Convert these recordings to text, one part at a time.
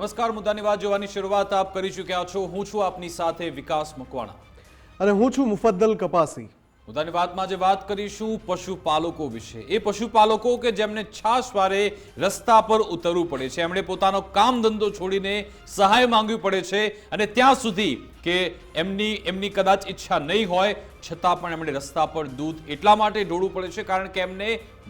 નમસ્કાર, મુદ્દાની વાત જોવાની શરૂઆત આપ કરી ચૂક્યા છો. હું છું આપની સાથે વિકાસ મકવાણા. અને હું છું મુફદ્દલ કપાસી. મુદ્દાની વાતમાં જે વાત કરીશું પશુપાલકો વિશે. એ પશુપાલકો કે જેમને છાશવારે રસ્તા પર ઉતરવું પડે છે. એમણે પોતાનો કામ ધંધો છોડીને સહાય માંગવી પડે છે અને ત્યાં સુધી કે એમની એમની કદાચ ઈચ્છા નહીં હોય, છતાં પણ એમણે રસ્તા પર દૂધ એટલા માટે ઢોળવું પડે છે કારણ કે એમને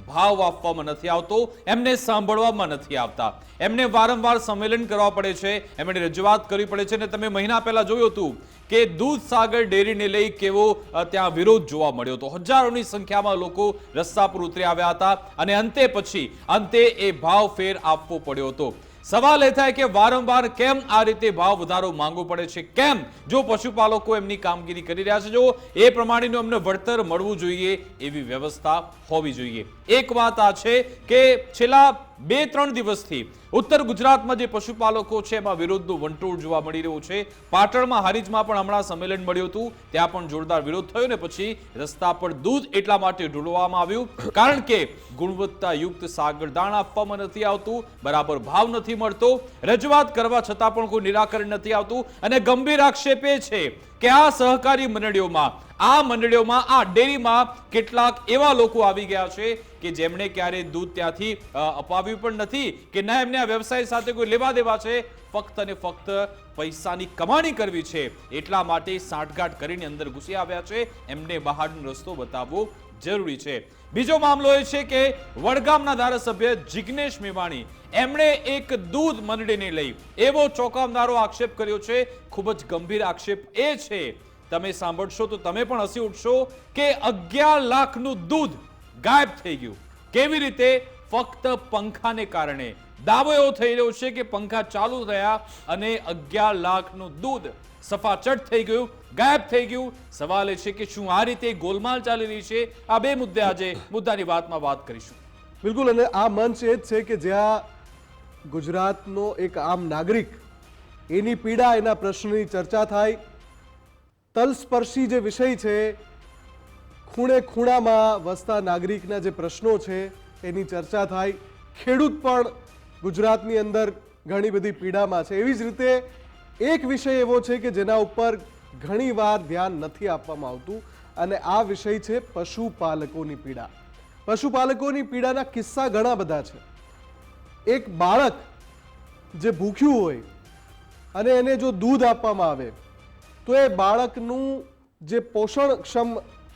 ભાવ આપવામાં નથી આવતો, એમને સાંભળવામાં નથી આવતા. એમને વારંવાર સંમેલન કરવા પડે છે, એમણે રજૂઆત કરવી પડે છે અને તમે મહિના પહેલા જોયું હતું કે દૂધ સાગર ડેરીને લઈ કેવો ત્યાં વિરોધ જોવા મળ્યો હતો. હજારોની સંખ્યામાં લોકો રસ્તા પર ઉતરી આવ્યા હતા અને અંતે પછી, અંતે એ ભાવ ફેર આપવો પડ્યો હતો. સવાલ એ થાય કે વારંવાર કેમ આ રીતે ભાવ વધારો માંગવો પડે છે? કેમ? જો પશુપાલકો એમની કામગીરી કરી રહ્યા છે, જો એ પ્રમાણેનું એમને વળતર મળવું જોઈએ એવી વ્યવસ્થા હોવી જોઈએ. એક વાત આ છે કે છેલ્લા બે ત્રણ દિવસથી ઉત્તર ગુજરાતમાં જે પશુપાલકો છે, એમાં વિરોધનું વંટોળ જોવા મળી રહ્યું છે. પાટણમાં હારીજમાં પણ હમણાં સંમેલન મળ્યું હતું. ત્યાં પણ જોરદાર વિરોધ થયો ને પછી રસ્તા પર દૂધ એટલા માટે ઢોળવામાં આવ્યું. કારણ કે ગુણવત્તાયુક્ત સાગર દાણ આપવામાં નથી આવતું, બરાબર ભાવ નથી મળતો. રજૂઆત કરવા છતાં પણ કોઈ નિરાકરણ નથી આવતું. અને ગંભીર આક્ષેપ છે કે આ સહકારી મંડળીઓમાં? આ મંડળીઓમાં, આ ડેરીમાં કેટલાક એવા લોકો આવી ગયા છે કે જેમણે ક્યારે દૂધ ત્યાંથી અપાવ્યું પણ નથી કે ના એમને આ વ્યવસાય સાથે કોઈ લેવા દેવા છે? ફક્ત અને ફક્ત પૈસાની કમાણી કરવી છે. એટલા માટે સાંઠગાંઠ કરીને અંદર ઘૂસી આવ્યા છે. એમને બહારનો રસ્તો બતાવવો જરૂરી છે. બીજો મામલો એ છે કે વડગામના ધારાસભ્ય જિગ્નેશ મેવાણી એમણે એક દૂધ મંડળીને લઈ એવો ચોંકાવનારો આક્ષેપ કર્યો છે. ખૂબ જ ગંભીર આક્ષેપ એ છે. તમે સાંભળશો તો તમે પણ હસી ઉઠશો કે અગિયાર લાખનું દૂધ ગાયબ થઈ ગયું. કેવી રીતે? ફક્ત પંખાને કારણે. દાવો એવો થઈ રહ્યો છે કે પંખા ચાલુ થયા અને અગિયાર લાખનું દૂધ સફાચટ થઈ ગયું, ગાયબ થઈ ગયું. સવાલ એ છે કે શું આ રીતે ગોલમાલ ચાલી રહી છે? આ બે મુદ્દે આજે મુદ્દાની વાતમાં વાત કરીશું. બિલકુલ, અને આ મંચ એ જ છે કે જ્યાં ગુજરાતનો એક આમ નાગરિક, એની પીડા, એના પ્રશ્નની ચર્ચા થાય. તલસ્પર્શી જે વિષય છે, ખૂણે ખૂણામાં વસતા નાગરિકના જે પ્રશ્નો છે, એની ચર્ચા થાય. ખેડૂત પણ ગુજરાતની અંદર ઘણી બધી પીડામાં છે. એવી જ રીતે એક વિષય એવો છે કે જેના ઉપર ઘણીવાર ધ્યાન નથી આપવામાં આવતું અને આ વિષય છે પશુપાલકોની પીડા. પશુપાલકોની પીડાના કિસ્સા ઘણા બધા છે. એક બાળક જે ભૂખ્યું હોય અને એને જો દૂધ આપવામાં આવે, તો એ બાળકનું જે પોષણક્ષમ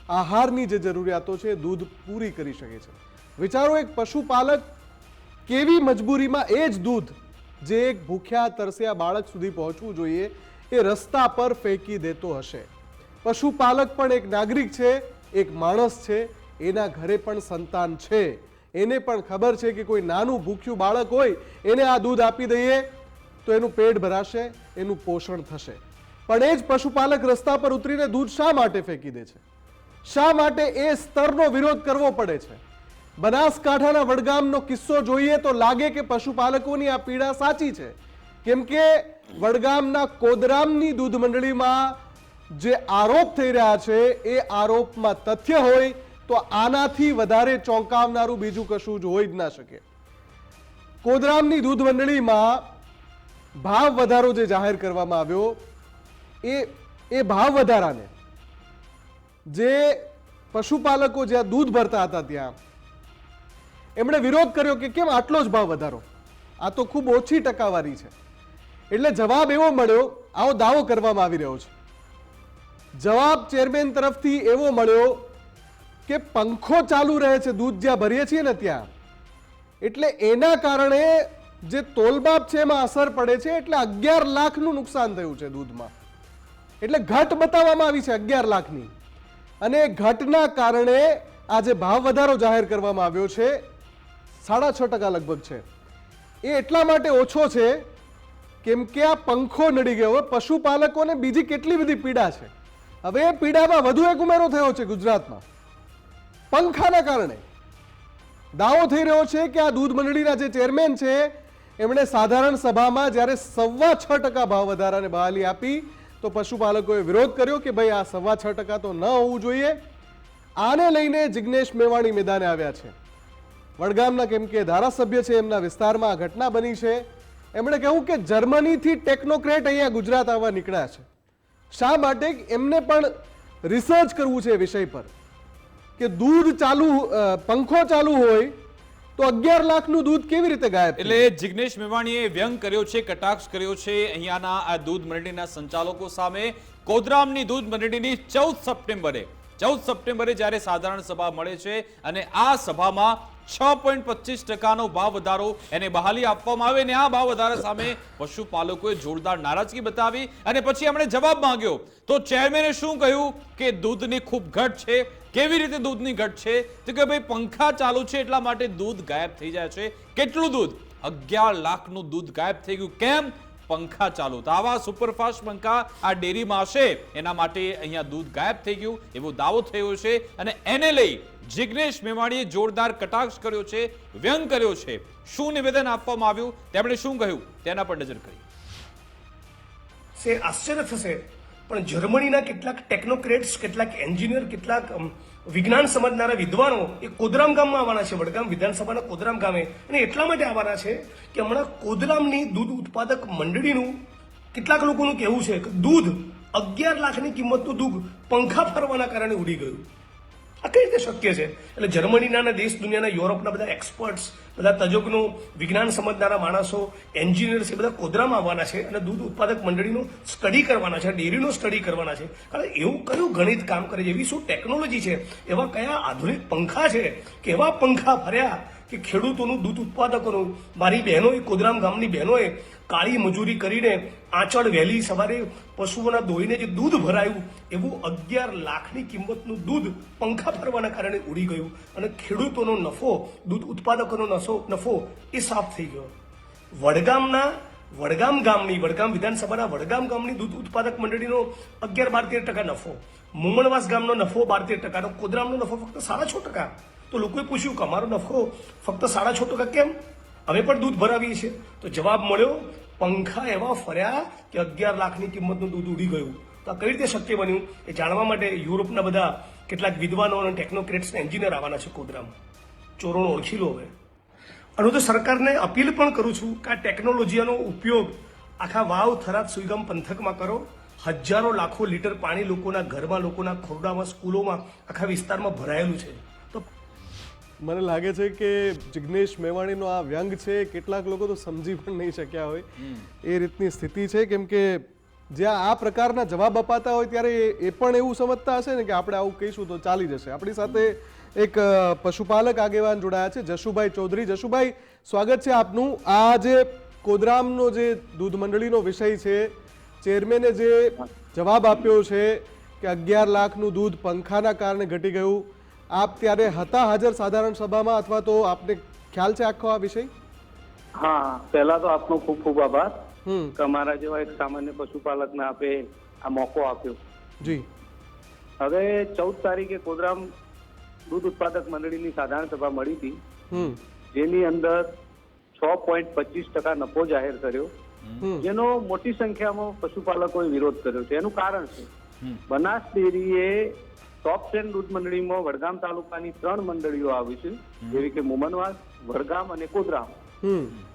આહારની જે જરૂરિયાતો છે દૂધ પૂરી કરી શકે છે. વિચારો એક પશુપાલક કેવી મજબૂરીમાં એ જ દૂધ જે એક ભૂખ્યા, તરસ્યા બાળક સુધી પહોંચવું જોઈએ, એ રસ્તા પર ફેંકી દેતો હશે. પશુપાલક પણ એક નાગરિક છે, એક માણસ છે, એના ઘરે પણ સંતાન છે. એને પણ ખબર છે કે કોઈ નાનું ભૂખ્યું બાળક હોય, એને આ દૂધ આપી દઈએ, તો એનું પેટ ભરાશે, એનું પોષણ થશે. પણ એ જ પશુપાલક રસ્તા પર ઉતરીને દૂધ શા માટે ફેંકી દે છે? શા માટે એ સ્તરનો વિરોધ કરવો પડે છે? બનાસકાંઠાના વડગામનો કિસ્સો જોઈએ તો લાગે કે પશુપાલકોની આ પીડા સાચી છે. કેમ કે વડગામના કોદરામની દૂધ મંડળીમાં જે આરોપ થઈ રહ્યા છે, એ આરોપમાં તથ્ય હોય તો આનાથી વધારે ચોંકાવનારું બીજું કશું જ હોઈ જ ના શકે. કોદરામની દૂધ મંડળીમાં ભાવ વધારો જે જાહેર કરવામાં આવ્યો, એ એ ભાવ વધારાને જે પશુપાલકો જ્યાં દૂધ ભરતા હતા ત્યાં એમણે વિરોધ કર્યો કે કેમ આટલો જ ભાવ વધારો? આ તો ખૂબ ઓછી ટકાવારી છે. એટલે જવાબ એવો મળ્યો, આવો દાવો કરવામાં આવી રહ્યો છે. જવાબ ચેરમેન તરફથી એવો મળ્યો કે પંખો ચાલુ રહે છે, દૂધ જ્યાં ભરીએ છીએ ને ત્યાં. એટલે એના કારણે જે તોલબાપ છે એમાં અસર પડે છે, એટલે અગિયાર લાખનું નુકસાન થયું છે દૂધમાં. એટલે ઘટ બતાવવામાં આવી છે અગિયાર લાખની. અને એ ઘટના કારણે આ જે ભાવ વધારો જાહેર કરવામાં આવ્યો છે. સાડા છ ટકા લગભગ છે. એ એટલા માટે ઓછો છે કેમ કે આ પંખો નડી ગયો. પશુપાલકોને બીજી કેટલી બધી પીડા છે? હવે એ પીડામાં વધુ એક ઉમેરો થયો છે ગુજરાતમાં. પંખાના કારણે. દાવો થઈ રહ્યો છે કે આ દૂધ મંડળીના જે ચેરમેન છે, એમણે સાધારણ સભામાં જ્યારે સવા છ ટકા ભાવ વધારાને બહાલી આપી, તો પશુપાલકોએ વિરોધ કર્યો કે ભાઈ આ સવા છ ટકા તો ન હોવું જોઈએ. આને લઈને જિગ્નેશ મેવાણી મેદાને આવ્યા છે. વડગામના કેમ કે ધારાસભ્ય છે એમના વિસ્તારમાં આ ઘટના બની છે. એમણે કહ્યું કે જર્મનીથી ટેકનોક્રેટ અહીંયા ગુજરાત આવવા નીકળ્યા છે. શા માટે? એમને પણ રિસર્ચ કરવું છે વિષય પર. કે દૂધ ચાલુ પંખો ચાલુ હોય તો અગિયાર લાખનું દૂધ કેવી રીતે ગાયબ એટલે જિગ્નેશ મેવાણીએ વ્યંગ કર્યો છે કટાક્ષ કર્યો છે. અહીંયાના આ દૂધ મંડળીના સંચાલકો સામે કોદરામની દૂધ મંડળીની ચૌદ સપ્ટેમ્બરે ચૌદ સપ્ટેમ્બરે જ્યારે સાધારણ સભા મળે છે અને આ સભામાં છ પોઈન્ટ પચીસ ટકાનો ભાવ વધારો એને બહાલી આપવામાં આવે ને આ ભાવ વધારા સામે પશુપાલકોએ જોરદાર નારાજગી બતાવી અને પછી એમણે જવાબ માંગ્યો. તો ચેરમેને શું કહ્યું? કે દૂધની ખૂબ ઘટ છે. કેવી રીતે દૂધની ઘટ છે? તો કે ભાઈ પંખા ચાલુ છે એટલા માટે દૂધ ગાયબ થઈ જાય છે. કેટલું દૂધ? અગિયાર લાખનું દૂધ ગાયબ થઈ ગયું. કેમ? પંખા ચાલુ. તો આવા સુપરફાસ્ટ પંખા આ ડેરીમાં હશે. એના માટે અહીંયા દૂધ ગાયબ થઈ ગયું. એવો દાવો થયો છે. અને એને લઈ જિગ્નેશ મેવાણીએ જોરદાર કટાક્ષ કર્યો છે, વ્યંગ કર્યો છે. શું નિવેદન આપવામાં આવ્યું? તેમણે શું કહ્યું? તેના પર નજર કરી સે આશ્ચર્ય થશે, પણ જર્મનીના કેટલાક ટેકનોક્રેટ્સ, કેટલાક એન્જિનિયર, કેટલાક વિજ્ઞાન સમજનારા વિદ્વાનો એ કોદરામ ગામમાં આવવાના છે. વડગામ વિધાનસભાના કોદરામ ગામે. અને એટલા માટે આવવાના છે કે હમણાં કોદરામની દૂધ ઉત્પાદક મંડળીનું કેટલાક લોકોનું કહેવું છે કે દૂધ અગિયાર લાખની કિંમતનું દૂધ પંખા ફરવાના કારણે ઉડી ગયું. આ કઈ રીતે શક્ય છે? એટલે જર્મનીના દેશ દુનિયાના યુરોપના બધા એક્સપર્ટ્સ બધા તજજ્ઞો, વિજ્ઞાન સમજનારા માણસો એન્જિનિયર્સ એ બધા કોદરામાં આવવાના છે અને દૂધ ઉત્પાદક મંડળીનો સ્ટડી કરવાના છે ડેરીનો સ્ટડી કરવાના છે. કારણ એવું કયું ગણિત કામ કરે છે? એવી શું ટેકનોલોજી છે? એવા કયા આધુનિક પંખા છે? કે એવા પંખા ફર્યા કે ખેડૂતોનું દૂધ ઉત્પાદકોનું. મારી બહેનોએ, કોદરામ ગામની બહેનોએ કાળી મજૂરી કરીને આંચળ વહેલી સવારે પશુઓના દોઈને જે દૂધ ભરાયું, એવું અગિયાર લાખની કિંમતનું દૂધ પંખા ફરવાના કારણે ઉડી ગયું અને ખેડૂતોનો નફો, દૂધ ઉત્પાદકોનો નશો નફો એ સાફ થઈ ગયો. વડગામના, વડગામ ગામની, વડગામ વિધાનસભાના વડગામ ગામની દૂધ ઉત્પાદક મંડળીનો અગિયાર બાર તેર ટકા નફો, મુમણવાસ ગામનો નફો બાર તેર ટકાનો, કોદરામનો નફો ફક્ત સાડા છ ટકા. તો લોકોએ પૂછ્યું કે અમારો નફો ફક્ત સાડા છ ટકા કેમ? અમે પણ દૂધ ભરાવીએ છીએ. તો જવાબ મળ્યો, પંખા એવા ફર્યા કે અગિયાર લાખની કિંમતનું દૂધ ઉડી ગયું. તો આ કઈ રીતે શક્ય બન્યું? એ જાણવા માટે યુરોપના બધા કેટલાક વિદ્વાનો અને ટેકનોક્રેટ્સ એન્જિનિયર આવવાના છે કોદરામ ચોરોનો ઓળખી લો હવે. અને હું તો સરકારને અપીલ પણ કરું છું કે આ ટેકનોલોજીનો ઉપયોગ આખા વાવ, થરાદ, સુઈગામ પંથકમાં કરો. હજારો લાખો લીટર પાણી લોકોના ઘરમાં, લોકોના ખોરડામાં, સ્કૂલોમાં, આખા વિસ્તારમાં ભરાયેલું છે. મને લાગે છે કે જિગ્નેશ મેવાણીનો આ વ્યંગ છે કેટલાક લોકો તો સમજી પણ નહીં શક્યા હોય. એ રીતની સ્થિતિ છે કેમ કે જ્યાં આ પ્રકારના જવાબ અપાતા હોય ત્યારે એ- એ પણ એવું સમજતા હશે ને કે આપણે આવું કહીશું તો ચાલી જશે. આપણી સાથે એક પશુપાલક આગેવાન જોડાયા છે જશુભાઈ ચૌધરી. જશુભાઈ સ્વાગત છે આપનું. આ જે કોદરામનો જે દૂધ મંડળીનો વિષય છે ચેરમેને જે જવાબ આપ્યો છે કે અગિયાર લાખનું દૂધ પંખાના કારણે ઘટી ગયું આપ ત્યારે હતા હાજર સાધારણ સભામાં અથવા તો આપને ખ્યાલ છે આખો આ વિષય? હા પહેલા તો આપનો ખૂબ ખૂબ આભાર. તમારા કે અમારા જેવા એક સામાન્ય પશુપાલકને આપે આ મોકો આપ્યો. જી. હવે ચૌદ તારીખે કોદરામ દૂધ ઉત્પાદક મંડળીની સાધારણ સભા મળી હતી. જેની અંદર છ પોઈન્ટ પચીસ ટકા નફો જાહેર કર્યો. હમ. જેનો મોટી સંખ્યામાં પશુપાલકોએ વિરોધ કર્યો છે. એનું કારણ છે. બનાસ ડેરીએ ટોપ ટેન દૂધ મંડળીમાં વડગામ તાલુકાની ત્રણ મંડળીઓ આવી છે. જેવી કે મુમનવાસ વડગામ અને કોદરામ.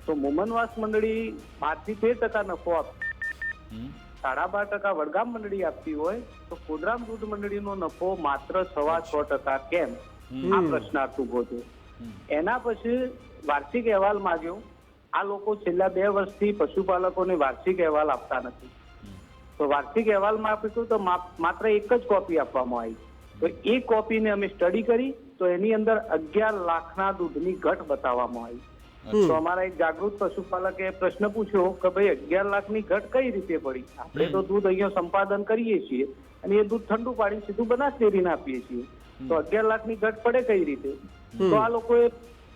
તો મુમનવાસ મંડળી પાંચથી તેર ટકા નફો આપે. સાડા બાર ટકા વડગામ મંડળી આપતી હોય તો કોદરામ દૂધ મંડળીનો નફો માત્ર સવા છ ટકા કેમ? આ પ્રશ્નાર્થ ઊભો છે એના પછી વાર્ષિક અહેવાલ માંગ્યો. આ લોકો છેલ્લા બે વર્ષથી પશુપાલકોને વાર્ષિક અહેવાલ આપતા નથી. તો વાર્ષિક અહેવાલમાં આપ્યું તો માત્ર એક જ કોપી આપવામાં આવી. તો એ કોપીને અમે સ્ટડી કરી તો એની અંદર અગિયાર લાખના દૂધની ઘટ બતાવવામાં આવી. તો અમારા એક જાગૃત પશુપાલકે પ્રશ્ન પૂછ્યો કે ભાઈ અગિયાર લાખની ઘટ કઈ રીતે પડી? આપણે તો દૂધ અહીંયા સંપાદન કરીએ છીએ અને એ દૂધ ઠંડુ પાડી સીધું બનાસ ડેરીને આપીએ છીએ. તો અગિયાર લાખની ઘટ પડે કઈ રીતે? તો આ લોકોએ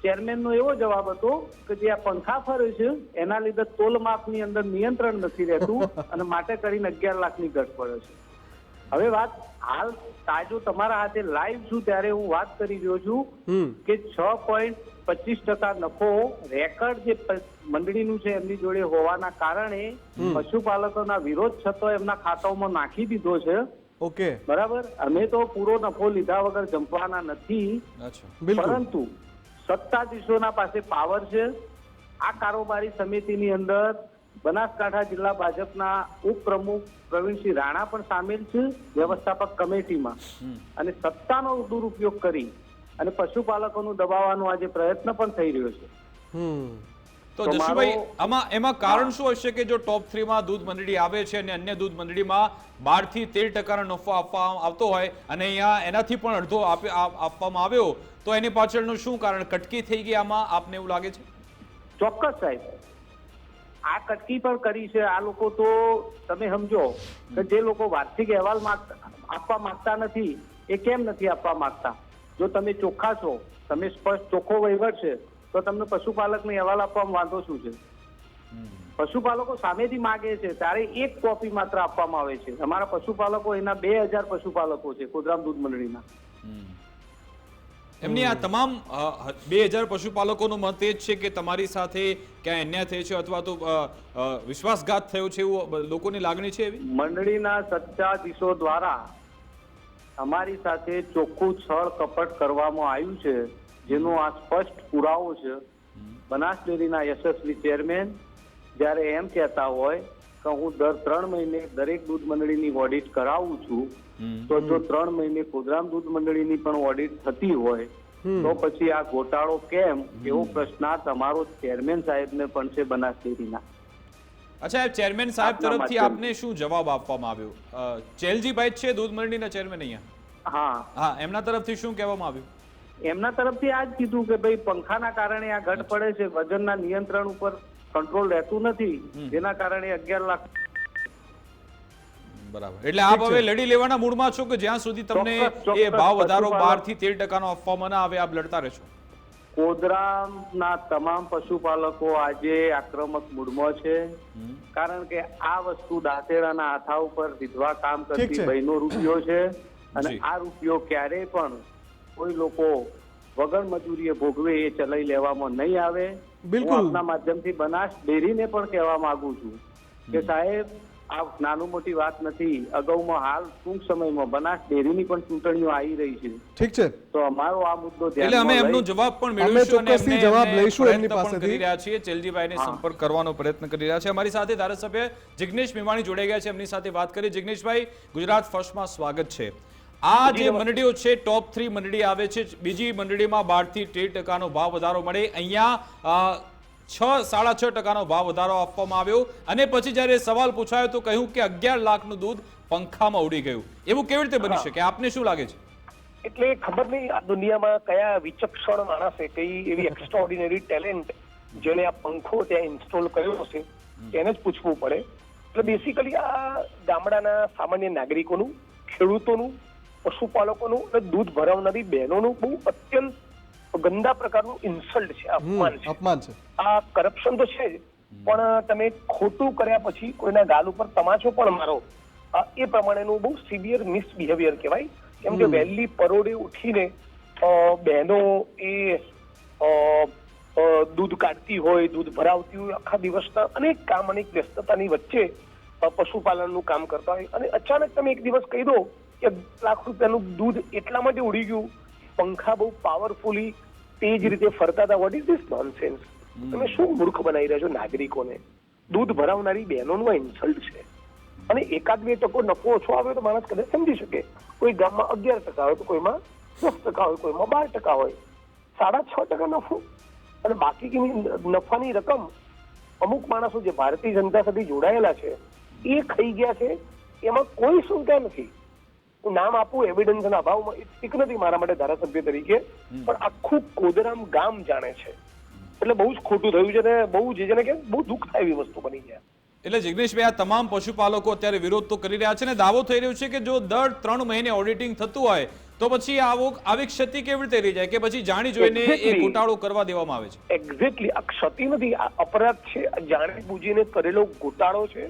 ચેરમેન નો એવો જવાબ હતો કે જે આ પંખા ફરે છે એના લીધે તોલ માપની અંદર નિયંત્રણ નથી રહેતું અને માટે કરીને અગિયાર લાખની ઘટ પડે છે. હવે વાત હાલ તાજો તમારા હાથે લાઈવ છું ત્યારે હું વાત કરી રહ્યો છું કે છ પોઈન્ટ પચીસ ટકા નફો રેકર્ડ જે મંડળીનું છે એમની જોડે હોવાના કારણે પશુપાલકોના વિરોધ છતાં એમના ખાતાઓમાં નાખી દીધો છે. ઓકે. બરાબર? અમે તો પૂરો નફો લીધા વગર જંપવાના નથી. પરંતુ સત્તાધીશોના પાસે પાવર છે. આ કારોબારી સમિતિની અંદર બનાસકાંઠા જિલ્લા ભાજપના ઉપપ્રમુખ પ્રવીણસિંહ રાણા પણ સામેલ છે વ્યવસ્થાપક કમિટીમાં. અને સત્તાનો દુરુપયોગ કરી અને પશુપાલકોનું દબાવવાનો આજે પ્રયત્ન પણ થઈ રહ્યો છે. તો જશુભાઈ આમાં એમાં કારણ શું હશે કે જો ટોપ થ્રીમાં દૂધ મંડળી આવે છે અને અન્ય દૂધ મંડળીમાં બારથી તેર ટકાનો નફો આપવા આવતો હોય અને અહીંયા એનાથી પણ અડધો આપવામાં આવ્યો તો એની પાછળનું શું કારણ? કટકી થઈ ગઈ આમાં આપને એવું લાગે છે? ચોક્કસ સાહેબ. આ કટકી પણ કરી છે. આ લોકો તો તમે સમજો કે જે લોકો વાર્ષિક અહેવાલ આપવા માંગતા નથી, એ કેમ નથી આપવા માંગતા? જો તમે ચોખ્ખા છો, તમે સ્પષ્ટ ચોખ્ખો વહીવટ છે, તો તમને પશુપાલકને અહેવાલ આપવામાં વાંધો શું છે? પશુપાલકો સામેથી માગે છે, ત્યારે એક કોપી માત્ર આપવામાં આવે છે. અમારા પશુપાલકો એના બે હજાર પશુપાલકો છે કોદરામ દૂધ મંડળીના. એમની આ તમામ બે હજાર પશુપાલકોનો મત એ જ છે કે તમારી સાથે ક્યાં અન્યાય થયો છે અથવા તો વિશ્વાસઘાત થયો છે એવું લોકોની લાગણી છે એવી? મંડળીના સત્તાધીશો દ્વારા અમારી સાથે ચોખ્ખું છળ કપટ કરવામાં આવ્યું છે જેનો આ સ્પષ્ટ પુરાવો છે. બનાસ ડેરીના યશસ્વી ચેરમેન જ્યારે એમ કહેતા હોય કે હું દર ત્રણ મહિને દરેક દૂધ મંડળીની ઓડિટ કરાવું છું તો જો ત્રણ મહિને કોદરામ દૂધ મંડળીની પણ ઓડિટ થતી હોય તો પછી આ ગોટાળો કેમ? એવો પ્રશ્ન તમારો ચેરમેન સાહેબને પણ છે બનાસ ડેરીના અચ્છા ચેરમેન સાહેબ તરફથી આપને શું જવાબ આપવામાં આવ્યો? ચેલજીભાઈ છે દૂધ મંડળીના ચેરમેન અહીંયા? હા. હા એમના તરફથી શું કહેવામાં આવ્યું? એમના તરફથી આ જ કીધું કે ભાઈ પંખાના કારણે આ ઘટ પડે છે વજનના નિયંત્રણ ઉપર કંટ્રોલ રહેતું નથી જેના કારણે અગિયાર લાખ બરાબર. એટલે આપ હવે લડી લેવાના મૂડમાં છો કે જ્યાં સુધી તમને. એ ભાવ વધારો બારથી તેર ટકાનો આપવામાં ના આવે આપ લડતા રહેશો. કોદરામના તમામ પશુપાલકો આજે આક્રમક મૂડમાં છે. કારણ કે આ વસ્તુ દાંતેડાના હાથા ઉપર વિધવા કામ કરતી બહેનો રૂપિયો છે અને આ રૂપિયો ક્યારેય પણ કોઈ લોકો વગર મજૂરીએ ભોગવે એ ચલાવી લેવામાં નહીં આવે. બિલકુલ. આપના માધ્યમથી બનાસ ડેરીને પણ કહેવા માંગુ છું કે સાહેબ આ નાનું મોટી વાત નથી. અગાઉમાં હાલ ટૂંક સમયમાં બનાસ ડેરીની પણ ચૂંટણીઓ આવી રહી છે. ઠીક છે. તો અમારો આ મુદ્દો એટલે અમે એમનો જવાબ પણ મેળવીશું અને એમને- જવાબ લઈશું એમની પાસેથી. કરી રહ્યા છીએ. ચેલજીભાઈને સંપર્ક કરવાનો પ્રયત્ન કરી રહ્યા છે. અમારી સાથે ધારાસભ્ય જિગ્નેશ મેવાણી જોડાઈ ગયા છે. એમની સાથે વાત કરી. જિગ્નેશભાઈ ગુજરાત ફર્સ્ટમાં સ્વાગત છે. આ જે મંડળીઓ છે ટોપ થ્રી મંડળી આવે છે બીજી મંડળીમાં બારથી તેર ટકાનો ભાવ વધારો મળે. અહીંયા છ સાડા છ ટકાનો ભાવ વધારો આપવામાં આવ્યો. અને પછી જ્યારે સવાલ પૂછાયો તો કહ્યું કે અગિયાર લાખનું દૂધ પંખામાં ઉડી ગયું. એવું કેવી રીતે બની શકે? આપને શું લાગે છે? એટલે ખબર નહીં આ દુનિયામાં કયા વિચક્ષણ માણસે કઈ એવી એક્સ્ટ્રાઓર્ડિનરી ટેલેન્ટ જેને આ પંખો ત્યાં ઇન્સ્ટોલ કર્યો હશે એને જ પૂછવું પડે. એટલે બેસિકલી આ ગામડાના સામાન્ય નાગરિકોનું ખેડૂતોનું પશુપાલકોનું અને દૂધ ભરાવનારી બહેનોનું બહુ અત્યંત ગંદા પ્રકારનું ઇન્સલ્ટ છે અપમાન છે. અપમાન છે. આ કરપ્શન તો છે જ પણ તમે ખોટું કર્યા પછી કોઈના ગાલ ઉપર તમાચો પણ મારો. આ એ પ્રમાણેનું બહુ સિવિયર મિસબિહેવિયર કહેવાય. કેમ કે વહેલી પરોડે ઉઠીને બહેનો એ દૂધ કાઢતી હોય દૂધ ભરાવતી હોય આખા દિવસના અનેક કામ અનેક વ્યસ્તતાની વચ્ચે પશુપાલનનું કામ કરતા હોય. અને અચાનક તમે એક દિવસ કહી દો કે લાખ રૂપિયાનું દૂધ એટલા માટે ઉડી ગયું. પંખા બહુ પાવરફુલી તેજ રીતે ફરતા હતા. વોટ ઇઝ ધીસ નોનસેન્સ તમે શું મૂર્ખ બનાવી રહ્યા છો નાગરિકોને? દૂધ ભરાવનારી બહેનોનું આ ઇન્સલ્ટ છે. અને એકાદ બે ટકો નફો ઓછો આવે તો માણસ કદાચ સમજી શકે. કોઈ ગામમાં અગિયાર ટકા હોય તો કોઈમાં દસ ટકા હોય કોઈમાં બાર ટકા હોય. સાડા છ ટકા નફો. અને બાકીની નફાની રકમ અમુક માણસો જે ભારતીય જનતા સાથે જોડાયેલા છે એ ખાઈ ગયા છે. એમાં કોઈ શંકા નથી. નામ આપું એવિડન્સના અભાવમાં એ ઠીક નથી મારા માટે ધારાસભ્ય તરીકે પણ આખું કોદરામ ગામ જાણે છે. એટલે બહુ જ ખોટું થયું છે ને બહુ જે જેને કે બહુ દુઃખ થાય એવી વસ્તુ બની છે એટલે જિગ્નેશભાઈ આ તમામ પશુપાલકો અત્યારે વિરોધ તો કરી રહ્યા છે ને દાવો થઈ રહ્યો છે કે જો દર ત્રણ મહિને ઓડિટિંગ થતું હોય તો પછી આવો આવી ક્ષતિ કેવી રીતે રહી જાય? કે પછી જાણી જોઈને એ ગોટાળો કરવા દેવામાં આવે છે? એક્ઝેક્ટલી આ ક્ષતિ નથી આ અપરાધ છે. જાણી બુજીને કરેલો ગોટાળો છે.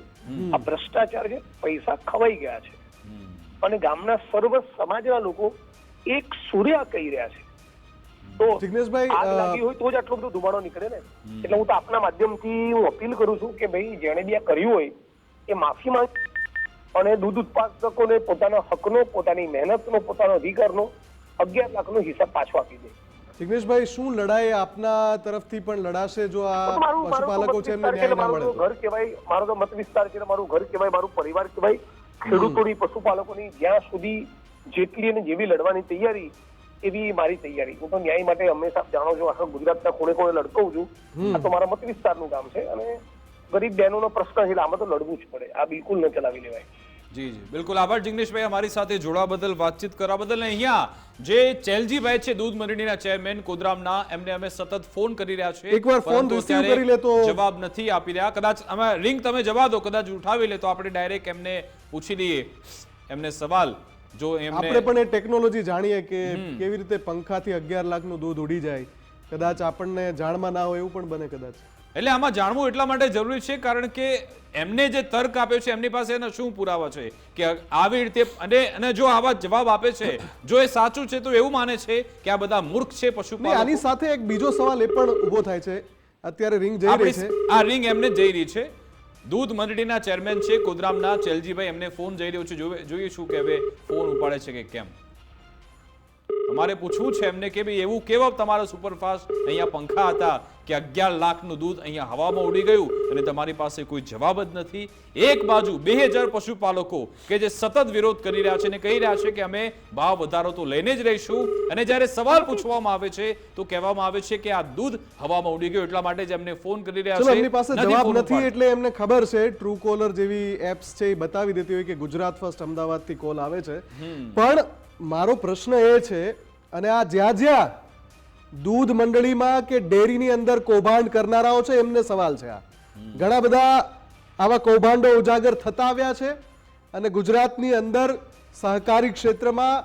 આ ભ્રષ્ટાચાર છે. પૈસા ખવાઈ ગયા છે. અને ગામના સર્વ સમાજના લોકો એક સૂર્યા કહી રહ્યા છે. તો આગ લાગી હોય તો જ આટલો બધો ધુમાડો નીકળે ને. એટલે હું તો આપના માધ્યમથી હું અપીલ કરું છું કે ભાઈ જેણે બી આ કર્યું હોય એ માફી માંગ અને દૂધ ઉત્પાદકોને પોતાના હકનો પોતાની મહેનતનો પોતાનો અધિકારનો અગિયાર લાખનો હિસાબ પાછો આપી દે. જિગ્નેશભાઈ શું લડાઈ આપના તરફથી પણ લડાશે જો આ પશુપાલકો છે એમને ન્યાય ના મળે ઘર કહેવાય મારો તો મત વિસ્તાર છે મારું ઘર કહેવાય મારું પરિવાર કહેવાય. ખેડૂતોની પશુપાલકોની જ્યાં સુધી જેટલી અને જેવી લડવાની તૈયારી એવી મારી તૈયારી. હું તો ન્યાય માટે હંમેશા જાણો છો આખા ગુજરાતના ખૂણે ખૂણે લડકું છું. આ તો મારા મત વિસ્તારનું કામ છે અને ગરીબ બહેનોનો પ્રશ્ન છે આમાં તો લડવું જ પડે. આ બિલકુલ ન ચલાવી લેવાય. જી જી. બિલકુલ આભાર જિગ્નેશભાઈ અમારી સાથે જોડવા બદલ વાતચીત કરવા બદલ. અને અહીંયા જે ચેલજીભાઈ છે દૂધ મંડળીના ચેરમેન કોદરામના એમને અમે સતત ફોન કરી રહ્યા છે એકવાર ફોન રિસીવ કરી લે તો- જવાબ નથી આપી રહ્યા. કદાચ અમે રિંગ તમે જવા દો કદાચ ઉઠાવી લે તો આપણે ડાયરેક્ટ એમને પૂછી લઈએ. એમને સવાલ જો આપણે પણ એ ટેકનોલોજી જાણીએ કે કેવી રીતે પંખાથી અગિયાર લાખનું દૂધ ઉડી જાય. કદાચ આપણને જાણમાં ના હોય એવું પણ બને કદાચ. એટલે આમાં જાણવું એટલા માટે જરૂરી છે કારણ કે એમને જે તર્ક આપ્યો છે એમની પાસે એના શું પુરાવા છે? કે આવી રીતે અને અને જો આવા જવાબ આપે છે જો એ સાચું છે તો એવું માને છે કે આ બધા મૂર્ખ છે પશુ આની સાથે એક બીજો સવાલ એ પણ ઊભો થાય છે. અત્યારે રિંગ જઈ રહી છે. આ રિંગ એમને જઈ રહી છે. દૂધ મંડળીના ચેરમેન છે, કોદરામના ચેલજીભાઈ, એમને ફોન જઈ રહ્યો છે. જોઈએ છું કે હવે ફોન ઉપાડે છે કે કેમ? અમારે પૂછવું છે એમને કે ભાઈ એવું કેવા તમારા સુપરફાસ્ટ અહીંયા પંખા હતા કે અગિયાર લાખનું દૂધ અહીંયા હવામાં ઉડી ગયું અને તમારી પાસે કોઈ જવાબ જ નથી. એક બાજુ બે હજાર પશુપાલકો કે જે સતત વિરોધ કરી રહ્યા છે અને કહી રહ્યા છે કે અમે ભાવ વધારો તો લઈને જ રહીશું. અને જ્યારે સવાલ પૂછવામાં આવે છે તો કહેવામાં આવે છે કે આ દૂધ હવામાં ઉડી ગયું એટલા માટે જ એમને ફોન કરી રહ્યા છે. એમની પાસે જવાબ નથી એટલે એમને ખબર છે ટ્રુ કોલર જેવી એપ્સ છે એ બતાવી દેતી હોય કે ગુજરાત ફર્સ્ટ અમદાવાદથી કોલ આવે છે. પણ મારો પ્રશ્ન એ છે અને આ જ્યાં જ્યાં દૂધ મંડળીમાં કે ડેરીની અંદર કૌભાંડ કરનારાઓ છે એમને સવાલ છે આ. ઘણા બધા આવા કૌભાંડો ઉજાગર થતા આવ્યા છે અને ગુજરાતની અંદર સહકારી ક્ષેત્રમાં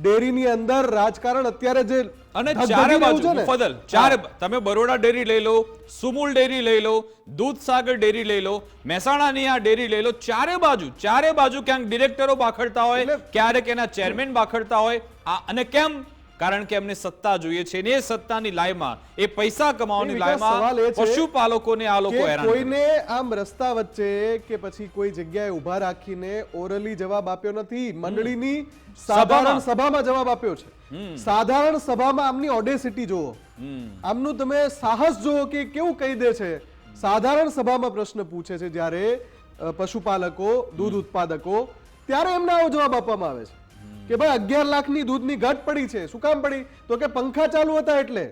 ડેરીની અંદર રાજકારણ અત્યારે જે અને ચારે બાજુ ફદલ ચારે તમે બરોડા ડેરી લઈ લો સુમુલ ડેરી લઈ લો દૂધસાગર ડેરી લઈ લો મહેસાણાની આ ડેરી લઈ લો ચારે બાજુ ચારે બાજુ ક્યાંક ડિરેક્ટરો બાખડતા હોય ક્યારેક એના ચેરમેન બાખડતા હોય અને કેમ? કારણ કે એમને સત્તા જોઈએ છે ને એ સત્તાની લાયમાં એ પૈસા કમાવાની લાયમાં પશુપાલકોને આ લોકો હેરાન કોઈને આમ રસ્તા વચ્ચે કે પછી કોઈ જગ્યાએ ઊભા રાખીને ઓરલી જવાબ આપ્યો નથી મંડળીની સાધારણ. સભામાં. જવાબ આપ્યો છે. સાધારણ સભામાં આમની ઓડેસિટી જુઓ. આમનું તમે સાહસ જુઓ કે કેવું કહી દે છે. સાધારણ સભામાં પ્રશ્ન પૂછે છે જ્યારે પશુપાલકો દૂધ ઉત્પાદકો ત્યારે એમને આવો જવાબ આપવામાં આવે છે. કે ભાઈ અગિયાર લાખની દૂધની ઘટ પડી છે શું કામ પડી? તો કે પંખા ચાલુ હતા એટલે.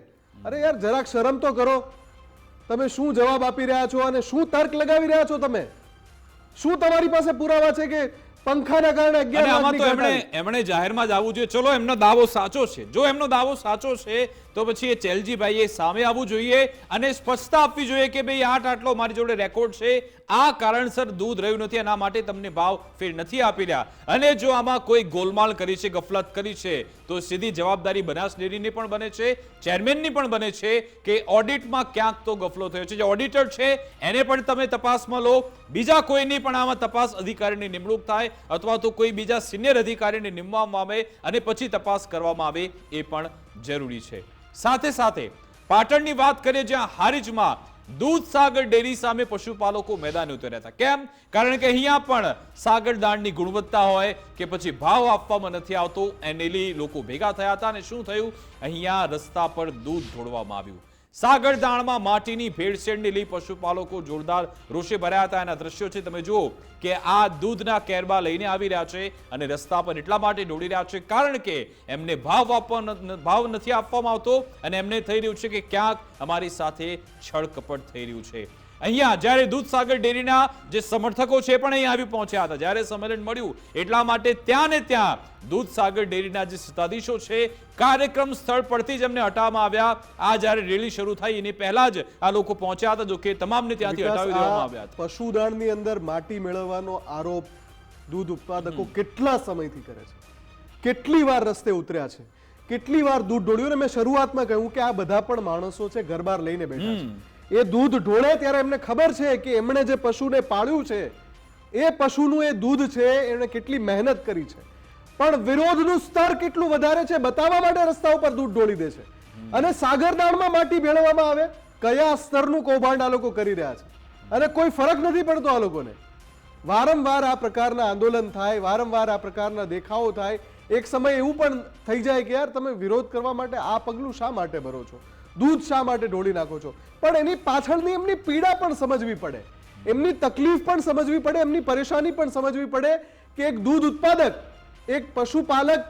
અરે યાર જરાક શરમ તો કરો. તમે શું જવાબ આપી રહ્યા છો અને શું તર્ક લગાવી રહ્યા છો તમે? શું તમારી પાસે પુરાવા છે કે પંખાના કારણે અગિયાર લાખની ઘટ એમણે એમણે જાહેરમાં જ આવવું જોઈએ. ચલો એમનો દાવો સાચો છે. જો એમનો દાવો સાચો છે તો પછી એ ચેલજીભાઈએ સામે આવવું જોઈએ અને સ્પષ્ટતા આપવી જોઈએ કે ભાઈ આઠ આટલો મારી જોડે રેકોર્ડ છે. આ કારણસર દૂધ રહ્યું નથી, એના માટે તમને ભાવ ફેર નથી આપી રહ્યા. અને જો આમાં કોઈ ગોલમાલ કરી છે, ગફલત કરી છે, તો સીધી જવાબદારી બનાસ ડેરીની પણ બને છે, ચેરમેનની પણ બને છે કે ઓડિટમાં ક્યાંક તો ગફલો થયો છે. જે ઓડિટર છે, એને પણ તમે તપાસમાં લો. બીજા કોઈની પણ આમાં તપાસ અધિકારીની નિમણૂક થાય અથવા તો કોઈ બીજા સિનિયર અધિકારીને નિમવામાં આવે અને પછી તપાસ કરવામાં આવે એ પણ જરૂરી છે. સાથે સાથે પાટણની વાત કરીએ જ્યાં હારીજમાં દૂધસાગર ડેરી સામે પશુપાલકો મેદાને ઉતર્યા હતા. કેમ? કારણ કે અહીંયા પણ સાગર દાણની ગુણવત્તા હોય કે પછી ભાવ આપવામાં નથી આવતો એને લઈ લોકો ભેગા થયા હતા અને શું થયું? અહીંયા રસ્તા પર દૂધ ઢોળવામાં આવ્યું. સાગર દાણમાં માટીની ભેળસેળને લઈ પશુપાલકો જોરદાર રોષે ભર્યા હતા. એના દ્રશ્યો છે, તમે જુઓ કે આ દૂધના કેરબા લઈને આવી રહ્યા છે અને રસ્તા પર એટલા માટે દોડી રહ્યા છે કારણ કે એમને ભાવ આપવા ભાવ નથી આપવામાં આવતો અને એમને થઈ રહ્યું છે કે ક્યાંક અમારી સાથે છળકપટ થઈ રહ્યું છે. અહીંયા જ્યારે દૂધસાગર ડેરીના જે સમર્થકો છે પણ અહીં આવી પહોંચ્યા હતા જ્યારે સંમેલન મળ્યું એટલા માટે ત્યાં ને ત્યાં દૂધસાગર ડેરીના જે સત્તાધીશો છે કાર્યક્રમ સ્થળ પરથી જ એમને હટાવવામાં આવ્યા. આ જ્યારે રેલી શરૂ થઈ એની પહેલા જ આ લોકો પહોંચ્યા હતા જો કે તમામને ત્યાંથી હટાવી દેવામાં આવ્યા હતા. પશુદાણની અંદર માટી મેળવવાનો આરોપ દૂધ ઉત્પાદકો કેટલા સમયથી કરે છે? કેટલી વાર રસ્તે ઉતર્યા છે? કેટલી વાર દૂધ ઢોળ્યું? અને મેં શરૂઆતમાં કહ્યું કે આ બધા પણ માણસો છે ઘર બહાર લઈને બેઠા છે. એ દૂધ ઢોળે ત્યારે એમને ખબર છે કે એમણે જે પશુને પાળ્યું છે, એ પશુનું એ દૂધ છે, એણે કેટલી મહેનત કરી છે. પણ વિરોધનું સ્તર કેટલું વધારે છે, બતાવવા માટે રસ્તા ઉપર દૂધ ઢોળી દે છે. અને સાગરદાણમાં માટી ભેળવવામાં આવે, કયા સ્તરનું કૌભાંડ આ લોકો કરી રહ્યા છે? અને કોઈ ફરક નથી પડતો આ લોકોને. વારંવાર આ પ્રકારના આંદોલન થાય, વારંવાર આ પ્રકારના દેખાવો થાય. એક સમય એવું પણ થઈ જાય કે યાર, તમે વિરોધ કરવા માટે આ પગલું શા માટે ભરો છો? દૂધ શા માટે ઢોળી નાખો છો? પણ એની પાછળની એમની પીડા પણ સમજવી પડે. એમની તકલીફ પણ સમજવી પડે, એમની પરેશાની પણ સમજવી પડે કે એક દૂધ ઉત્પાદક, એક પશુપાલક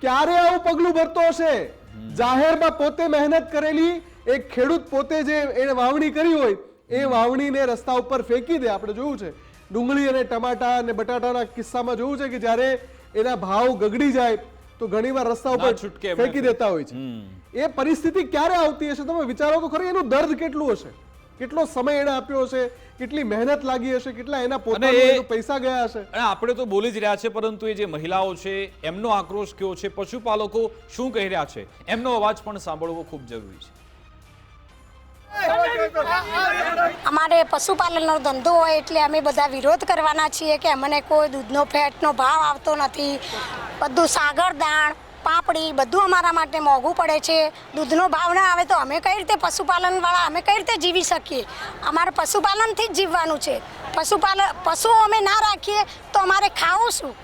ક્યારે આવું પગલું ભરતો હશે? જાહેરમાં પોતે મહેનત કરેલી, એક ખેડૂત પોતે જે એને વાવણી કરી હોય, એ વાવણીને રસ્તા ઉપર ફેંકી દે. આપણે જોયું છે, ડુંગળી અને ટમાટા અને બટાટાના કિસ્સામાં જોયું છે કે જ્યારે એના ભાવ ગગડી જાય તો ઘણીવાર રસ્તા ઉપર છૂટકે ફેંકી દેતા હોય છે. એ પરિસ્થિતિ ક્યારે આવતી હશે તમે વિચારો તો ખરી એનું દર્દ કેટલું હશે? કેટલો સમય એને આપ્યો હશે? કેટલી મહેનત લાગી હશે? કેટલા એના પોતાના પૈસા ગયા હશે? અને આપણે તો બોલી જ રહ્યા છે પરંતુ એ જે મહિલાઓ છે એમનો આક્રોશ કયો છે પશુપાલકો શું કહી રહ્યા છે એમનો અવાજ પણ સાંભળવો ખૂબ જરૂરી છે. અમારે પશુપાલનનો ધંધો હોય એટલે અમે બધા વિરોધ કરવાના છીએ કે અમને કોઈ દૂધનો ફેટનો ભાવ આવતો નથી. બધું સાગર દાણ, પાપડી બધું અમારા માટે મોંઘું પડે છે. દૂધનો ભાવ ના આવે તો અમે કઈ રીતે પશુપાલનવાળા, અમે કઈ રીતે જીવી શકીએ? અમારે પશુપાલનથી જ જીવવાનું છે. પશુપાલન પશુઓ અમે ના રાખીએ તો અમારે ખાવું શું?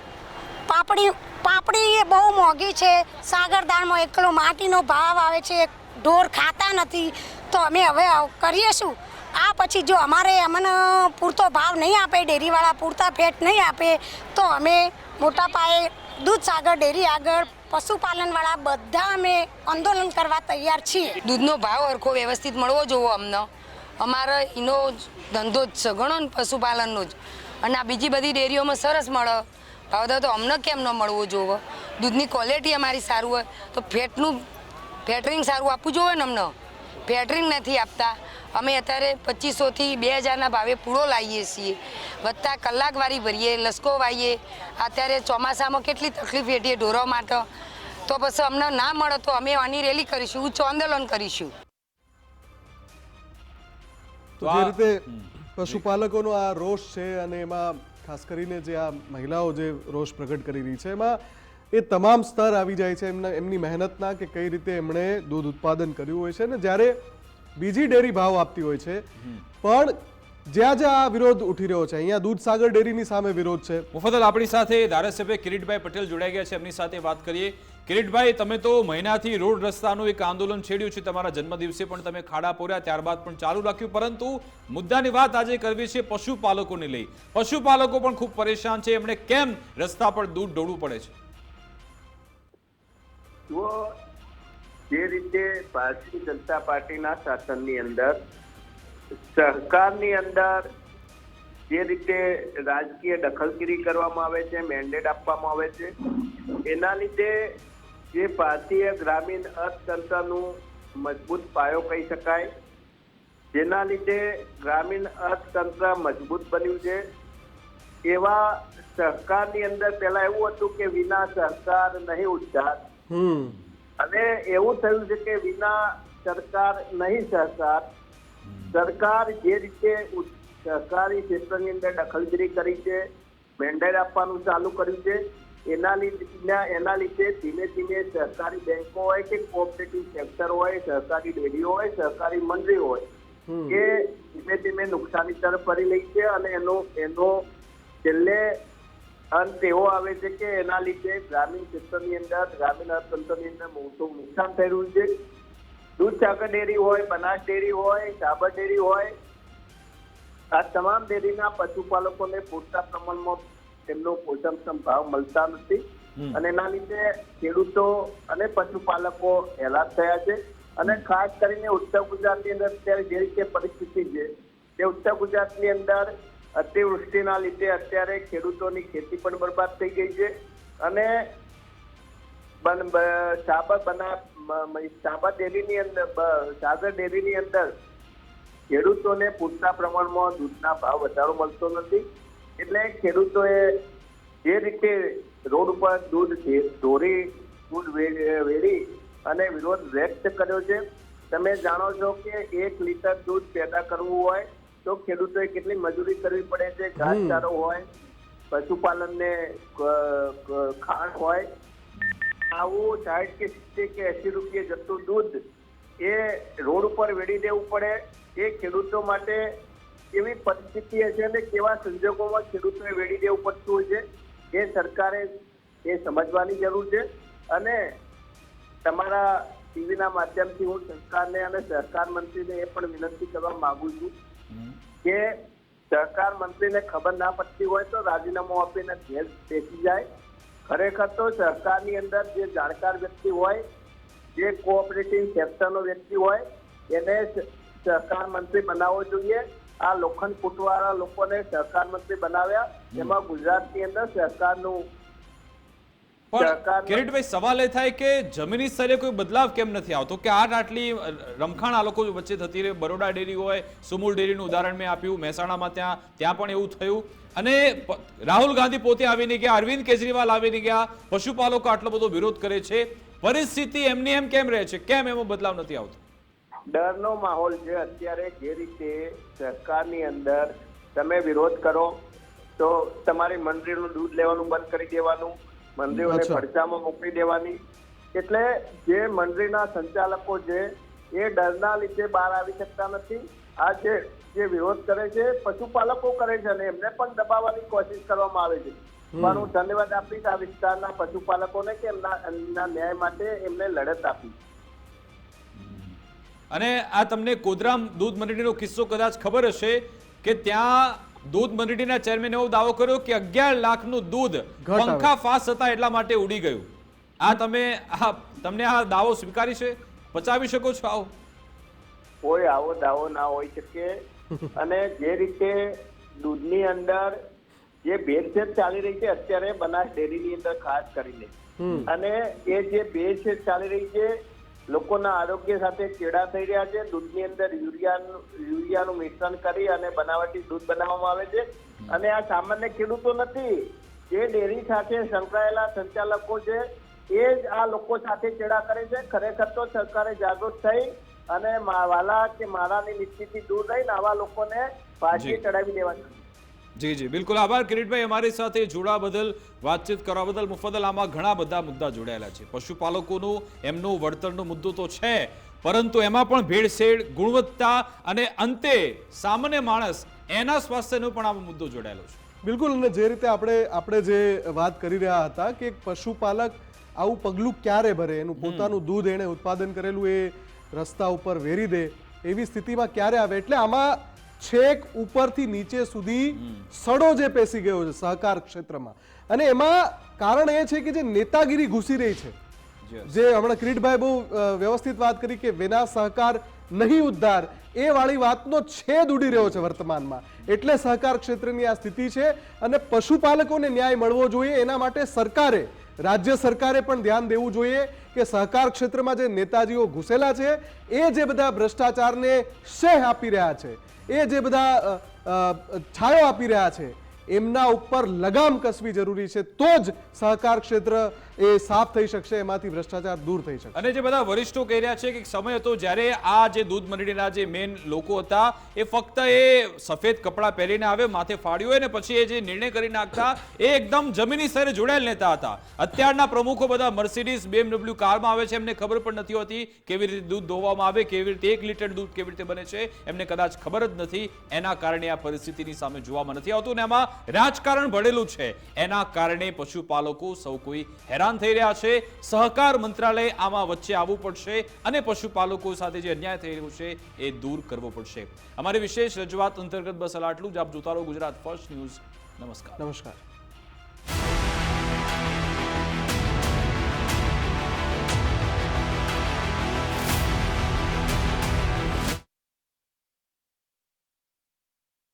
પાપડી પાપડી એ બહુ મોંઘી છે. સાગરદાણમાં એકલો માટીનો ભાવ આવે છે ઢોર ખાતા નથી. તો અમે હવે કરીએ શું? આ પછી જો અમારે અમને પૂરતો ભાવ નહીં આપે, ડેરીવાળા પૂરતા ફેટ નહીં આપે, તો અમે મોટા પાયે દૂધ સાગર ડેરી આગળ પશુપાલનવાળા બધા અમે આંદોલન કરવા તૈયાર છીએ. દૂધનો ભાવ હરખો વ્યવસ્થિત મળવો જોવો અમને. અમારે એનો ધંધો જ છે ઘણો પશુપાલનનો જ. અને આ બીજી બધી ડેરીઓમાં સરસ મળે. ભાવ તો અમને કેમ ન મળવો જોવો? દૂધની ક્વોલિટી અમારી સારું હોય તો ફેટનું ફેટરિંગ સારું આપવું જોવે ને અમને? ફેટરિંગ નથી આપતા. અમે અત્યારે પચીસોથી બે હજારના ભાવે પૂળો લાવીએ છીએ. વધતા કલાકવારી ભરીએ લસકો વાઈએ. અત્યારે ચોમાસામાં કેટલી તકલીફ વેઠીએ ઢોરો માટે. તો પછી અમને ના મળે તો અમે આની રેલી કરીશું ઉચ્ચ આંદોલન કરીશું. તો જે આ- રીતે પશુપાલકોનો આ રોષ છે અને એમાં ખાસ કરીને જે આ મહિલાઓ જે રોષ પ્રગટ કરી રહી છે એમાં એ તમામ સ્તર આવી જાય છે. એમના એમની મહેનતના કે કઈ રીતે એમણે દૂધ ઉત્પાદન કર્યું હોય છે. ને જ્યારે બીજી ડેરી ભાવ આપતી હોય છે. પણ જ્યાં જ્યાં આ વિરોધ ઉઠી રહ્યો છે અહીંયા દૂધસાગર ડેરીની સામે વિરોધ છે. મુફતલ આપણી સાથે ધારાસભ્ય કિરીટભાઈ પટેલ જોડાઈ ગયા છે. એમની સાથે વાત કરીએ. કિરીટભાઈ તમે તો મહિનાથી રોડ રસ્તાનું એક આંદોલન છેડ્યું છે. તમારા જન્મદિવસે પણ તમે ખાડા પોર્યા ત્યારબાદ પણ ચાલુ રાખ્યું. પરંતુ મુદ્દાની વાત આજે કરવી છે પશુપાલકોને લઈ. પશુપાલકો પણ ખૂબ પરેશાન છે. એમણે કેમ રસ્તા પર દૂધ ઢોળવું પડે છે? જે રીતે ભારતીય જનતા પાર્ટીના શાસનની અંદર, સરકારની અંદર જે રીતે રાજકીય દખલગીરી કરવામાં આવે છે મેન્ડેટ આપવામાં આવે છે, એના લીધે જે ભારતીય ગ્રામીણ અર્થતંત્રનું મજબૂત પાયો કહી શકાય, જેના લીધે ગ્રામીણ અર્થતંત્ર મજબૂત બન્યું છે. એવા સહકારની અંદર પહેલા એવું હતું કે વિના સહકાર નહીં ઉદ્ધાર. અને એવું થયું છે કે વિના સરકાર નહીં સહકાર સરકાર જે રીતે સહકારી ક્ષેત્રની અંદર દખલગીરી કરી છે મેન્ડેટ આપવાનું ચાલુ કર્યું છે એના લીધે એના લીધે ધીમે ધીમે સહકારી બેંકો હોય કે કોઓપરેટિવ સેક્ટર હોય સહકારી ડેરીઓ હોય સહકારી મંડળી હોય એ ધીમે ધીમે નુકસાની તરફ ફરી લઈ છે અને એનો એનો છેલ્લે અંત તેઓ આવે છે કે એના લીધે ગ્રામીણ ક્ષેત્રની અંદર ગ્રામીણ અર્થતંત્રની અંદર મોટું નુકસાન થઈ રહ્યું છે. દૂધ સાગર ડેરી હોય બનાસ ડેરી હોય સાબર ડેરી હોય આ તમામ ડેરીના પશુપાલકોને પૂરતા પ્રમાણમાં તેમનો પોષણક્ષમ ભાવ મળતા નથી. અને એના લીધે ખેડૂતો અને પશુપાલકો હેરાન થયા છે. અને ખાસ કરીને ઉત્તર ગુજરાતની અંદર અત્યારે જે રીતે પરિસ્થિતિ છે તે ઉત્તર ગુજરાતની અંદર અતિવૃષ્ટિના લીધે અત્યારે ખેડૂતોની ખેતી પણ બરબાદ થઈ ગઈ છે. અને સાબર બના સાબર ડેરીની અંદર સાગર ડેરીની અંદર ખેડૂતોને પૂરતા પ્રમાણમાં દૂધના ભાવ વધારો મળતો નથી. એટલે ખેડૂતોએ જે રીતે રોડ ઉપર દૂધ ઢોરી દૂધ વેરી અને વિરોધ વ્યક્ત કર્યો છે. તમે જાણો છો કે એક લીટર દૂધ પેદા કરવું હોય તો ખેડૂતોએ કેટલી મજૂરી કરવી પડે છે? ઘાસચારો હોય પશુપાલનને ખાણ હોય. આવું સાઠ કે સિત્તેર કે એસી રૂપિયા જતું દૂધ એ રોડ ઉપર વેડી દેવું પડે. એ ખેડૂતો માટે કેવી પરિસ્થિતિ હશે અને કેવા સંજોગોમાં ખેડૂતોએ વેડી દેવું પડતું હોય છે? એ સરકારે એ સમજવાની જરૂર છે. અને તમારા ટીવીના માધ્યમથી હું સરકારને અને સહકાર મંત્રીને એ પણ વિનંતી કરવા માગું છું. કે સહકાર મંત્રીને ખબર ના પડતી હોય તો રાજીનામું આપીને ઘેર બેસી જાય. ખરેખર તો સરકારની અંદર જે જાણકાર વ્યક્તિ હોય જે કોઓપરેટિવ સેક્ટરનો વ્યક્તિ હોય એને સહકાર મંત્રી બનાવવો જોઈએ. આ લોખંડ કુટવાળા લોકોને સહકાર મંત્રી બનાવ્યા. એમાં ગુજરાતની અંદર સહકારનું પણ કિરીટભાઈ સવાલ એ થાય કે જમીની સ્તરે કોઈ બદલાવ કેમ નથી આવતો? કે આટ આટલી રમખાણ આ લોકો વચ્ચે થતી રહે. બરોડા ડેરી હોય સુમૂલ ડેરીનું ઉદાહરણ મેં આપ્યું મહેસાણામાં ત્યાં ત્યાં પણ એવું થયું. અને રાહુલ ગાંધી પોતે આવીને ગયા અરવિંદ કેજરીવાલ આવીને ગયા પશુપાલકો આટલો બધો વિરોધ કરે છે. પરિસ્થિતિ એમની એમ કેમ રહે છે? કેમ એમાં બદલાવ નથી આવતો? ડરનો માહોલ છે અત્યારે જે રીતે સરકારની અંદર તમે વિરોધ કરો તો તમારી મંત્રીનું દૂધ લેવાનું બંધ કરી દેવાનું મંડળીઓને ખર્ચામાં મોકલી દેવાની. એટલે જે મંડળીના સંચાલકો છે એ ડરના લીધે બહાર આવી શકતા નથી. આ જે જે વિરોધ કરે છે પશુપાલકો કરે છે અને એમને પણ દબાવવાની કોશિશ કરવામાં આવે છે. પણ હું ધન્યવાદ આપીશ આ વિસ્તારના પશુપાલકોને કે એમના એમના ન્યાય માટે એમને લડત આપી. અને આ તમને કોદરામ દૂધ મંડળીનો કિસ્સો કદાચ ખબર હશે કે ત્યાં દૂધ મંડળીના ચેરમેન એવો દાવો કર્યો કે અગિયાર લાખનું દૂધ પંખા ફાસ હતા એટલા માટે ઉડી ગયું. આ તમે આ તમને આ દાવો સ્વીકારી છે? પચાવી શકો છો આવો. કોઈ આવો દાવો ના હોઈ શકે. અને જે રીતે દૂધની અંદર જે ભેળસેળ ચાલી રહી છે અત્યારે બનાસ ડેરીની અંદર ખાસ કરીને. અને એ જે ભેળસેળ ચાલી રહી છે લોકોના આરોગ્ય સાથે ચેડા થઈ રહ્યા છે. દૂધની અંદર યુરિયાનું યુરિયાનું મિશ્રણ કરી અને બનાવટી દૂધ બનાવવામાં આવે છે. અને આ સામાન્ય ખેડૂતો નથી. જે ડેરી સાથે સંકળાયેલા સંચાલકો છે એ જ આ લોકો સાથે ચેડા કરે છે. ખરેખર તો સરકારે જાગૃત થઈ અને વાલા કે મારાની નીતિથી દૂર રહીને આવા લોકોને પાછી ચડાવી ચડાવી દેવાની જી જી. બિલકુલ આભાર. કિરીટભાઈ અમારી સાથે જોડા બદલ વાતચીત કરવા બદલ મુફદલ આમાં ઘણા બધા મુદ્દા જોડાયેલા છે. પશુપાલકોનું એમનું વળતરનો મુદ્દો તો છે પરંતુ એમાં પણ ભેળસેળ ગુણવત્તા અને અંતે સામાન્ય માણસ એના સ્વાસ્થ્યનો પણ આમાં મુદ્દો જોડાયેલો છે. બિલકુલ અને જે રીતે આપણે આપણે જે વાત કરી રહ્યા હતા કે પશુપાલક આવું પગલું ક્યારે ભરે એનું પોતાનું દૂધ એણે ઉત્પાદન કરેલું એ રસ્તા ઉપર વેરી દે એવી સ્થિતિમાં ક્યારે આવે? એટલે આમાં છેક ઉપરથી નીચે સુધી સડો જે પેસી ગયો છે સહકાર ક્ષેત્રમાં. અને એમાં કારણ એ છે કે જે નેતાગીરી ઘૂસી રહી છે. જે હમણાં કિરીટભાઈ બહુ વ્યવસ્થિત વાત કરી કે વિના સહકાર નહીં ઉદ્ધાર એ વાળી વાતનો છેદ ઉડી રહ્યો છે વર્તમાનમાં. એટલે સહકાર ક્ષેત્રની આ સ્થિતિ છે અને પશુપાલકોને ન્યાય મળવો જોઈએ એના માટે સરકારે રાજ્ય સરકારે પણ ધ્યાન દેવું જોઈએ કે સહકાર ક્ષેત્રમાં જે નેતાજીઓ ઘૂસેલા છે એ જે બધા ભ્રષ્ટાચારને શેહ આપી રહ્યા છે. એ જે બધા છાયો આપી રહ્યા છે, એમના ઉપર લગામ કસવી જરૂરી છે. તો જ સહકાર ક્ષેત્ર એ સાફ થઈ શકશે, એમાંથી ભ્રષ્ટાચાર દૂર થઈ શકશે. અને જે બધા વરિષ્ઠો કહી રહ્યા છે કે સમય હતો જ્યારે આ જે દૂધ મંડળીના જે મેન લોકો હતા, એ ફક્ત એ સફેદ કપડાં પહેરીને આવે, માથે ફાડ્યું હોય ને, પછી એ જે નિર્ણય કરી નાખતા, એ એકદમ જમીની સ્તરે જોડાયેલ નેતા હતા. અત્યારના પ્રમુખો બધા મર્સિડીઝ BMW કારમાં આવે છે, એમને ખબર પણ નથી હોતી કેવી રીતે દૂધ ધોવામાં આવે, કેવી રીતે એક લીટર દૂધ કેવી રીતે બને છે, એમને કદાચ ખબર જ નથી. એના કારણે આ પરિસ્થિતિની સામે જોવામાં નથી આવતું ને એમાં રાજકારણ ભળેલું છે. એના કારણે પશુપાલકો સૌ કોઈ હેરાન થઈ રહ્યા છે. સહકાર મંત્રાલય આમાં વચ્ચે આવવું પડશે અને પશુપાલકો સાથે જે અન્યાય થઈ રહ્યો છે એ દૂર કરવો પડશે. અમારી વિશેષ રજૂઆત અંતર્ગત બસ આટલું જ આપ જોતા રહો ગુજરાત ફર્સ્ટ ન્યૂઝ. નમસ્કાર. નમસ્કાર.